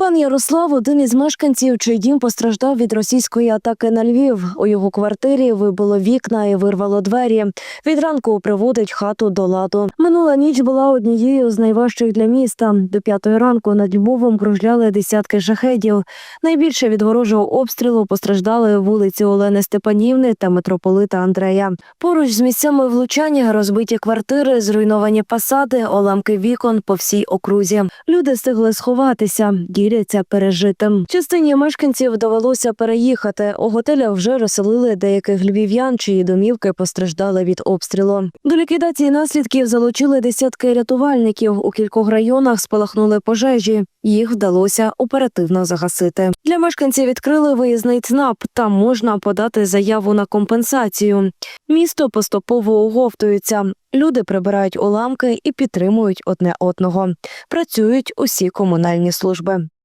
Пан Ярослав один із мешканців, чий дім постраждав від російської атаки на Львів. У його квартирі вибило вікна і вирвало двері. Від ранку приводить хату до ладу. Минула ніч була однією з найважчих для міста. До п'ятої ранку над Львовом кружляли десятки шахедів. Найбільше від ворожого обстрілу постраждали вулиці Олени Степанівни та митрополита Андрея. Поруч з місцями влучання розбиті квартири, зруйновані фасади, оламки вікон по всій окрузі. Люди встигли сховатися, діляться пережитим. Частині мешканців довелося переїхати. У готелях вже розселили деяких львів'ян, чиї домівки постраждали від обстрілу. До ліквідації наслідків залучили десятки рятувальників. У кількох районах спалахнули пожежі. Їх вдалося оперативно загасити. Для мешканців відкрили виїзний ЦНАП. Там можна подати заяву на компенсацію. Місто поступово оговтується. Люди прибирають уламки і підтримують одне одного. Працюють усі комунальні служби.